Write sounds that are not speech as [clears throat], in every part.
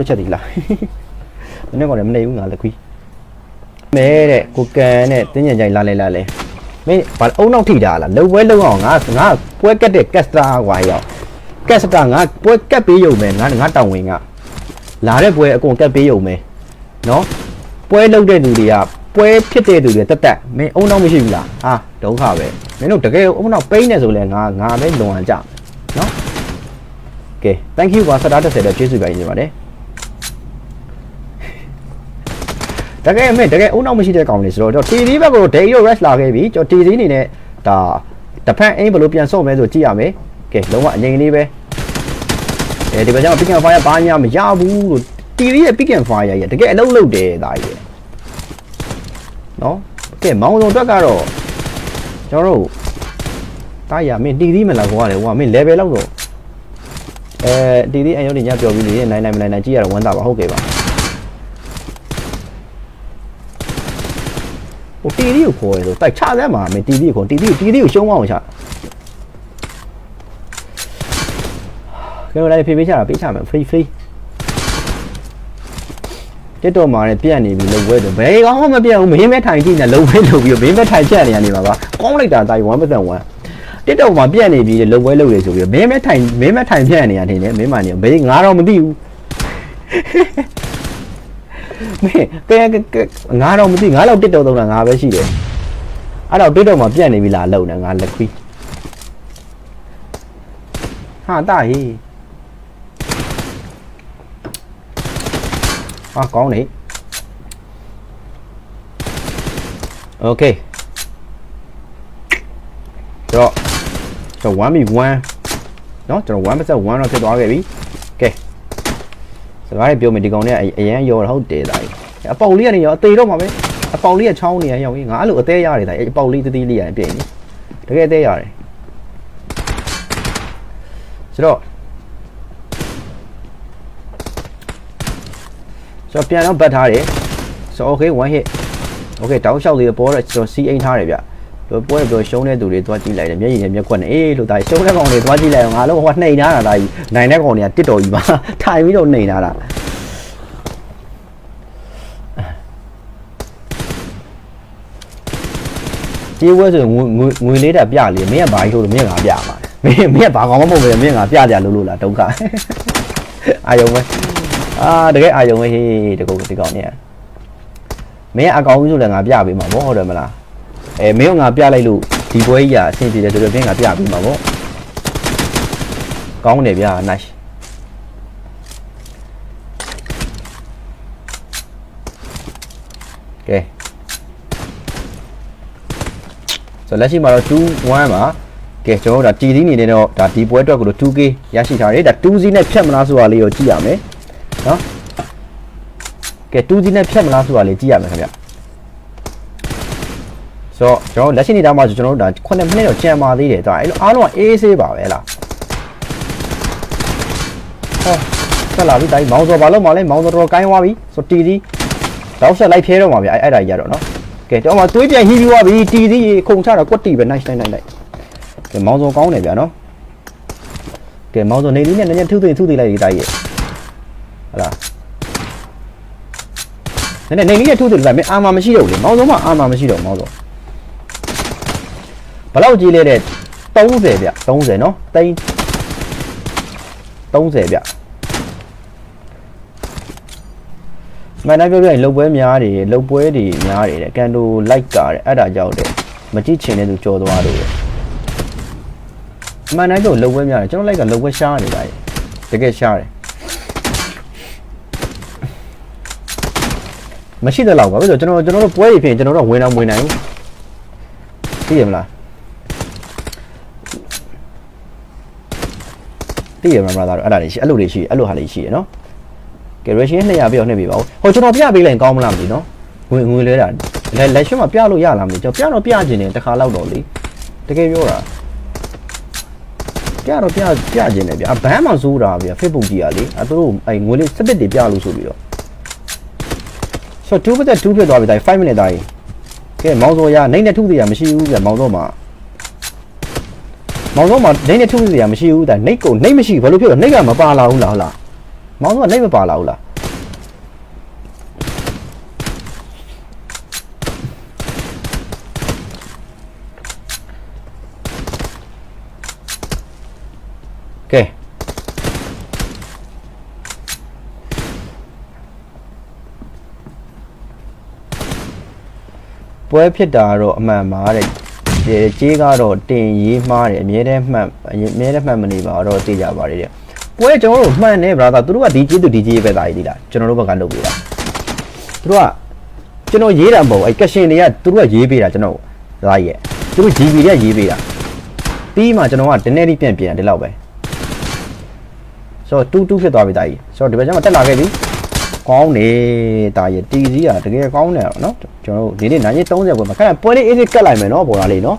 တစ်ချက်ဒီလားမနေ့ကလည်းမနေဘူးငါလက်ခွီးမဲတဲ့ကိုကန်နဲ့တင်းညံကြိုင်လာလဲလာလဲမင်းဘာအုံနောက်ထိတာလားလုံပွဲလုံအောင်ငါငါပွဲကက်တဲ့ကက်စတာကွာရောက်ကက်စတာငါပွဲကက်ပေးရုံပဲငါငါတောင်ဝင်ကလာတဲ့ပွဲအကုန်ကက်ပေးရုံပဲနော်ပွဲလုံတဲ့လူတွေကပွဲဖြစ်တဲ့လူတွေတက်တက်မင်းအုံနောက်မရှိဘူးလားဟာဒုက္ခပဲမင်းတို့တကယ်အုံနောက်ပိန်းနေဆိုလဲငါငါပဲလွန်အောင်ကြနော်ကဲ thank you ပါစတား30တဲ့ကျေးဇူးပါနေပါတယ် တကယ်အမေတကယ်အုံနောက်မရှိတဲ့ကောင်လေးဆိုတော့ကျွန်တော် TD ဘက်ကို day ရော rush လာခဲ့ပြီကျွန်တော် TD အနေနဲ့ဒါတစ်ဖက်အိမ်ဘယ်လိုပြန်ဆော့မလဲဆိုကြည့်ရမယ်ကဲလုံးဝအငြိမ်လေးပဲအဲဒီဘက်ကျတော့ pick and fire ဘာညာမရဘူးလို့ TD ရဲ့ pick and fire ရဲ့တကယ်အလုံးလုံးတယ်ဒါကြီးရဲ့နော်ကဲမောင်စုံအတွက်ကတော့ကျွန်တော်တို့တားရမင်း TD မလားကွာလေကွာမင်း level လောက်တော့အဲဒီဒီအယုံညညပြောပြီးနေနိုင်နိုင်မနိုင်နိုင်ကြည့်ရတော့ဝမ်းသာပါဟုတ်ကဲ့ပါ ဟိုတီဒီကိုခေါ်ရဆိုတိုက်ချစမ်းပါမယ်တီဒီကိုခေါ်တီဒီတီဒီကိုရှုံးမအောင်ချကဲလိုက်ဖေးဖေးချတာပေးချမယ် free free တက်တော့မှာလည်းပြက်နေပြီလုံဝဲတော့ဘယ်ကောင်းမှမပြက်ဘူးမင်းမဲထိုင်ကြည့်နေလုံဝဲလုပ်ပြီးမင်းမဲထိုင်ချက်နေရနေပါပါကောင်းလိုက်တာတိုင်း1% 1တက်တော့မှာပြက်နေပြီလုံဝဲလုပ်ရဆိုပြီးမင်းမဲထိုင်မင်းမဲထိုင်ပြက်နေရနေတယ်မင်းမနေဘေးငါတော့မသိဘူး မင်းကဲငါတော့မသိငါတော့တက်တော့တော့ငါပဲရှိတယ်အဲ့တော့တက်တော့မှာပြက်နေပြီလားလုံနေငါလက်ခွီးဟာတာဟေးဟာကောင်းနေโอเคတော့ကျွန်တော် 1v1 เนาะကျွန်တော်1 1တော့ဖြစ်သွားခဲ့ပြီကဲ စကားလေးပြောမယ်ဒီကောင်လေးကအရန်ရောဟုတ်တယ်ဒါကြီးအပေါက်လေးကနေရောအသေးတော့မှာပဲအပေါက်လေးကချောင်းနေရရောက်ကြီးငါအဲ့လိုအသေးရတယ်ဒါအပေါက်လေးတတိလေးရတယ်ပြင်နေတကယ်အသေးရတယ်ဆိုတော့ဆိုတော့ပြန်တော့ဘတ်ထားတယ်ဆိုတော့ okay one hit okay တောင်းလျှောက်လေးပေါ်တော့ကျွန်တော်စီအိမ်ထားတယ်ဗျ တို့ပွဲပြောရှုံးတဲ့သူတွေသွားကြည့်လိုက်တယ်မျက်ရည်နဲ့မျက်ခွက်နဲ့အေးလို့ဒါရှုံးတဲ့ကောင်တွေသွားကြည့်လိုက်အောင်ငါလုံးဟိုနှိမ်ထားတာဒါကြီးနိုင်တဲ့ကောင်တွေကတစ်တော်ကြီးပါထိုင်ပြီးတော့နှိမ်ထားတာကြေးဝဲဆိုငွေငွေငွေလေးတာပြလေမင်းကဘာကြီးလို့မင်းကငါပြမှာမင်းမင်းကဘာကောင်မှမဟုတ်ပဲမင်းကငါပြကြလို့လို့လားဒုက္ခအာယုံပဲအာတကယ်အာယုံပဲဟေးတကုတ်ဒီကောင်เนี่ยမင်းကအကောင်ကြီးဆိုလည်းငါပြပေးမှာဘောဟုတ်တယ်မလား အဲမင်းကငါပြလိုက်လို့ဒီပွဲကြီးကအဆင်ပြေတယ်ဆိုတော့မင်းကပြပြီးမှာပေါ့ကောင်းတယ်ဗျာ nice ကဲဆိုလက်ရှိမှာတော့2 1ပါကဲကျွန်တော်တို့ဒါ TD နေနေတော့ဒါဒီပွဲအတွက်ကိုလို့ 2K ရရှိထားတယ်ဒါ 2Z နဲ့ဖြတ်မလားဆိုတာလေးကိုကြည့်ရမယ်နော်ကဲ 2Z နဲ့ဖြတ်မလားဆိုတာလေးကြည့်ရမယ်ခင်ဗျ ဆိုတော့ကျွန်တော်လက်ရှိနေတာမှာကျွန်တော်တို့ဒါ9မိနစ်တော့ကြံပါသေးတယ်ဒါအဲ့လိုအားလုံးကအေးဆေးပါပဲလားဟောဆက်လာပြီတိုင်းမောင်စော်ဘာလို့မလဲမောင်စော်တော်ကိုင်းသွားပြီဆိုတီတီတော့ဆက်လိုက်ဖဲတော့မှာဗျအဲ့အဲ့ဒါကြီးရတော့နော်ကဲတော့မှသွေးပြန်ဟီးပြီးသွားပြီတီတီခုံချတာကွက်တီပဲ nice nice nice nice ကဲမောင်စော်ကောင်းတယ်ဗျနော်ကဲမောင်စော်နေလေးနဲ့နည်းနည်းထုသိထုသိလိုက်ဒီတိုင်းရဲ့ဟလားနည်းနည်းနေလေးနဲ့ထုသိလိုက်မင်းအာမမရှိတော့ဘူးလေမောင်စော်မှအာမမရှိတော့မောင်စော် ဘယ်လောက်ကြီးလဲတဲ့30ဗျ30နော်တိန်30ဗျမန်နိုင်ပြောပြရင်လုတ်ပွဲများတယ်လုတ်ပွဲတွေများတယ်တဲ့ကန်တိုလိုက်ကားတယ်အဲ့ဒါကြောင့်တဲ့မကြည့်ချင်တဲ့သူကြော်သွားလို့တဲ့မန်နိုင်ပြောလုတ်ပွဲများတယ်ကျွန်တော်လိုက်ကလုတ်ပွဲရှားနေတာရေတကယ်ရှားတယ်မရှိတဲ့လောက်ပါဘယ်လိုကျွန်တော်ကျွန်တော်တို့ပွဲတွေဖြစ်ရင်ကျွန်တော်တို့ဝင်အောင်ဝင်နိုင်ဘူးသိရမလား သိရမှာမလားတော့အဲ့ဒါလေးရှိအဲ့လိုလေးရှိအဲ့လိုဟာလေးရှိရနော်ကဲ ration 200ပြည့်အောင်နှိပ်ပေးပါဦးဟိုကျွန်တော်ပြပေးလိုက်ရင်ကောင်းမလားမသိနော်ငွေငွေလဲတာလက်လက်ရှင်မှာပြလို့ရလားမသိကျွန်တော်ပြတော့ပြခြင်းတယ်တစ်ခါလောက်တော့လေတကယ်ပြောတာပြတော့ပြပြခြင်းတယ်ဗျအဘန်းမှစိုးတာဗျ Facebook ကြီးอ่ะလေအသူတို့အဲငွေလေးစပစ်တွေပြလို့ဆိုပြီးတော့ဆိုတော့2ဘက်2ဖြစ်သွားပြီတိုင်း5 minute တိုင်းကဲမောင်စောရနိုင်တဲ့ထုသေးရမရှိဘူးဗျမောင်စောမှာ မောင်ဆုံးမှာနိုင်နဲ့ထုတ်စရာမရှိဘူးဒါနိုင်ကုန်နိုင်မရှိဘာလို့ဖြစ်လဲနိုင်ကမပါလာဘူးလားဟုတ်လားမောင်ဆုံးကနိုင်မပါလာဘူးလားကဲပွဲဖြစ်တာတော့အမှန်ပါတဲ့ ကြေးကတော့တင်ရေးမှားတယ်အမြဲတမ်းမှတ်အမြဲတမ်းမှတ်မနေပါတော့သိကြပါတယ်တဲ့ပွဲကျွန်တော်တို့မှန်နေ brother သူတို့ကဒီကြေးသူဒီကြေးပဲတာကြီးလားကျွန်တော်တို့ဘက်ကလုပ်ပေးတာသူတို့ကကျွန်တော်ရေးတာမဟုတ်အဲ့ကရှင်တွေကသူတို့ကရေးပေးတာကျွန်တော်ဒါကြီးရဲ့သူတို့ GB တွေကရေးပေးတာပြီးမှကျွန်တော်ကဒီနေ့လေးပြန်ပြန်ဒီလောက်ပဲဆိုတော့တူးတူးဖြစ်သွားပြီတာကြီးဆိုတော့ဒီဘက်ကျမှတက်လာခဲ့ပြီ con này tại giờ tí gì à cái con này, nó cho đi đến nãy tốn ra mà cái này puede ít cái lại mà nó bỏ lại nó?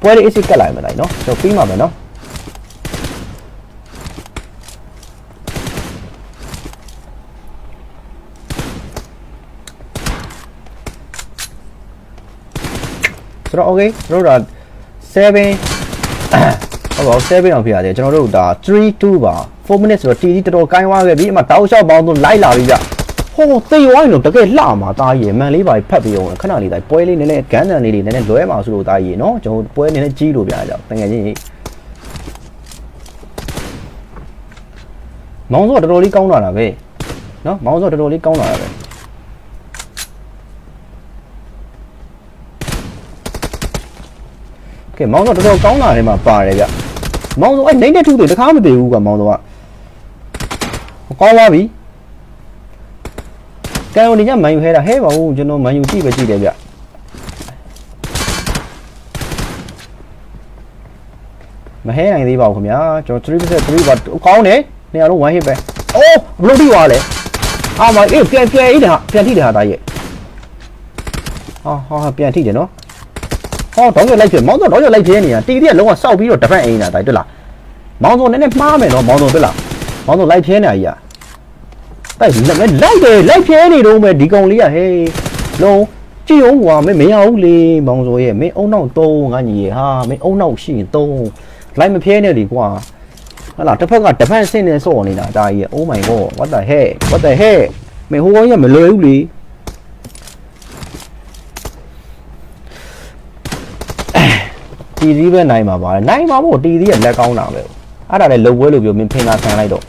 Puede ese cái lại mà lại nó, cho phí mà mà nó. Rồi, ok, rồi là seven [clears throat] ဟုတ်ပါဘူး7အောင်ဖြစ်ရတယ်ကျွန်တော်တို့ဒါ3 2ပါ4 minutes ဆိုတော့တီတီတော်တော်ကိုင်းဝါခဲ့ပြီးအမှတောက်လျှောက်ပေါင်းသူလိုက်လာပြီးကြဟိုသေရောရင်တော့တကယ်လှမှာတားရည်မန်လေးပါဖတ်ပြီးအောင်ခဏလေးတိုင်းပွဲလေးနည်းနည်းဂန်းတန်လေးလေးနည်းနည်းလွဲမှာဆိုလို့တားရည်နော်ကျွန်တော်ပွဲနည်းနည်းကြီးလို့ပြရကြတကယ်ချင်းမောင်စောတော်တော်လေးကောင်းလာတာပဲနော်မောင်စောတော်တော်လေးကောင်းလာတာပဲကဲမောင်တော့တော်တော်ကောင်းလာတယ်မှာပါတယ်ဗျ မောင်စောအဲ့နိုင်တဲ့ထုတွေတခါမသေးဘူးကွာမောင်စောကကောင်းသွားပြီကံဝင်ညမန်ယူခဲတာဟဲပါဘူးကျွန်တော်မန်ယူကြည့်ပဲကြည့်တယ်ဗျမဟဲနိုင်သေးပါဘူးခင်ဗျာကျွန်တော် 3%3 ပါကောင်းတယ်နေရာလုံး1 hit ပဲအိုးဘလို့ထိသွားလဲအာမအေးပြန်ပြန်အေးတာပြန်ထိတယ်ဟာသားရဲ့ဟာဟာပြန်ထိတယ်နော် ဟောတော့ရလိုက်ဖြစ်မောင်းတော့တော့ရလိုက်ဖြစ်နေတာတီတီကလုံးဝစောက်ပြီးတော့တပတ်အိမ်နေတာတိုက်တွေ့လားမောင်းတော့နည်းနည်းမှားမယ်နော်မောင်းတော့တွေ့လားမောင်းတော့လိုက်ဖြစ်နေတာကြီးอ่ะတိုက်လက်လိုက်တယ်လိုက်ဖြဲနေတော့မယ်ဒီကောင်လေးကဟေးလုံးကြည့်အောင်ကွာမင်းမရဘူးလေမောင်စောရဲ့မင်းအုံနောက်သုံးငါညီရဲ့ဟာမင်းအုံနောက်ရှိရင်သုံးလိုက်မဖြဲနဲ့လေကွာဟလာတစ်ဖက်ကတစ်ဖက်ဆင်းနေစော့နေတာဒါကြီးရဲ့ Oh my god what the heck what the heck မင်းဟိုကောင်ကြီးကမလွယ်ဘူးလေ တီသီးပဲနိုင်မှာပါတယ်နိုင်မှာမို့တီသီးကလက်ကောင်းတာပဲအဲ့ဒါလည်းလုံပွဲလိုပြောမင်းဖင်သာခံလိုက်တော့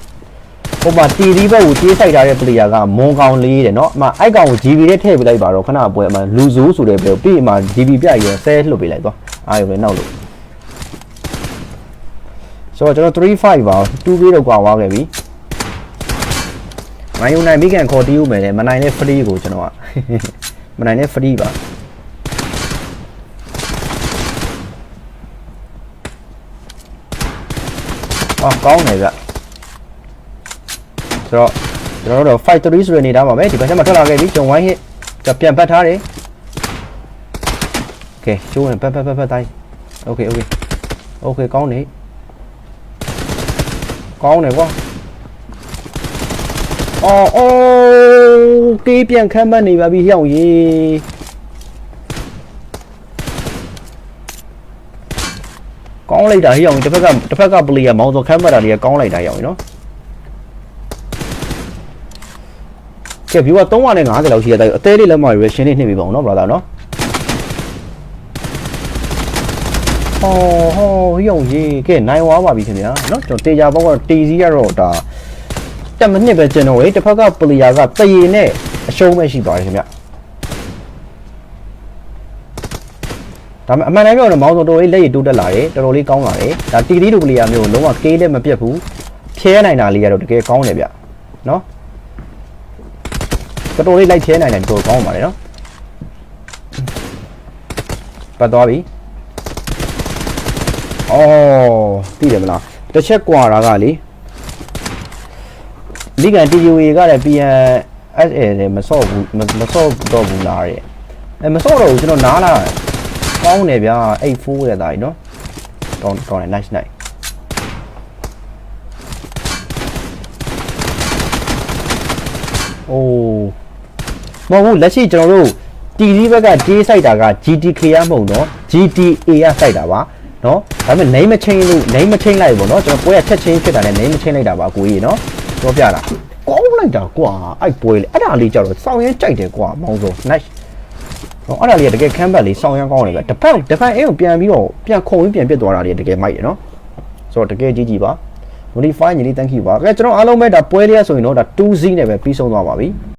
ဟိုမှာတီသီးဘက်ကိုကြေးဆိုင်ထားတဲ့ player ကမွန်ကောင်လေးတယ်နော်အမအိုက်ကောင်ကို GB နဲ့ထည့်ပြလိုက်ပါတော့ခဏပွဲအမလူဇိုးဆိုတဲ့ပဲပြီးအမ GB ပြရဆဲလှုပ်ပြလိုက်သွားအားရုံနဲ့နောက်လို့ဆိုတော့ကျွန်တော်35ပါ2ပြီးတော့ကွာသွားခဲ့ပြီမယုံနိုင်မိကန်ခေါ်တီးဦးမယ်လေမနိုင်တဲ့ free ကိုကျွန်တော်ကမနိုင်တဲ့ free ပါ အော်ကောင်းတယ်ဗျဆိုတော့ကျွန်တော်တို့5 3ဆိုတဲ့အနေထားပါပဲဒီဘက်ချက်မှာထွက်လာခဲ့ပြီကျွန်တော်1 hit จะပြန်ပတ်ထားတယ်โอเคချိုးရင်ပတ်ပတ်ပတ်ပတ်တိုင်းโอเคโอเคโอเคကောင်းနေကောင်းတယ်ကွာအော်အိုးကေးပြန်ခမ်းပတ်နေပါပြီဟျောက်ကြီး င်းလိုက်တာဟျောက်ကြီးတစ်ဖက်ကတစ်ဖက်ကပလီယာမောင်းစောခမ်းပတ်တာတွေကကောင်းလိုက်တာဟျောက်ကြီးနော်ကဲ view က350လောက်ရှိရတဲ့အသေးလေးလက်မ reaction လေးနှိပ်ပြီးပါအောင်နော် brother နော်ဟောဟောရုံကြီးကဲနိုင်ဝါပါပြီခင်ဗျာနော်ကျွန်တော်တေချာဘောကတီစီကတော့ဒါတက်မနစ်ပဲကျွန်တော်ဝေးတစ်ဖက်ကပလီယာကတရေနဲ့အရှုံးပဲရှိပါတယ်ခင်ဗျ ဒါပေမဲ့အမှန်တမ်းပြောတော့မောင်းစောတော်လေးလက်ရည်တိုးတက်လာတယ်တော်တော်လေးကောင်းလာတယ်ဒါတီတီတို့ပလီယာမျိုးလုံးဝကေးလည်းမပြတ်ဘူးဖြဲနိုင်တာလေးကတော့တကယ်ကောင်းတယ်ဗျနော်တော်တော်လေးလိုက်ချဲနိုင်တယ်တော်ကောင်းပါလေနော်ပတ်သွားပြီအော်သိတယ်မလားတစ်ချက်ကွာတာကလေလိကန် TUA ကလည်း PN SA နဲ့မဆော့ဘူးမမဆော့တော့ဘူးလားတဲ့အဲမဆော့တော့ဘူးကျွန်တော်နားလာ ကောင်းတယ်ဗျာ84တဲ့သားကြီးနော်ကောင်းကောင်းတယ် nice nice အိုး မဟုတ်ဘူးလက်ရှိကျွန်တော်တို့ TD ဘက်က J စိုက်တာက GTK ရမဟုတ်တော့ GTA ရစိုက်တာပါเนาะဒါပေမဲ့ name မ change လို့ name မ change လိုက်ဘူးเนาะကျွန်တော်ပွဲရချက်ချင်းဖြစ်တာနဲ့ name မ change လိုက်တာပါကိုကြီးเนาะပြောပြတာကောင်းလိုက်တာကွာအဲ့ပွဲလေအဲ့ဒါလေးကြတော့စောင်းရင်ကြိုက်တယ်ကွာမောင်းဆို nice နော်အဲ့ဒါလေးကတကယ်ခမ်းဘက်လေးဆောင်းရမ်းကောင်းတယ်ဗျတပတ်တပတ်အင်းကိုပြန်ပြီးတော့ပြန်ခုံပြီးပြန်ပြစ်သွားတာလေးတကယ်မိုက်တယ်နော်ဆိုတော့တကယ်ကြီးကြီးပါ modify ညီလေး thank you ပါကဲကျွန်တော်အားလုံးပဲဒါပွဲလေးရဆိုရင်တော့ဒါ 2Z နဲ့ပဲပြီးဆုံးသွားပါပြီ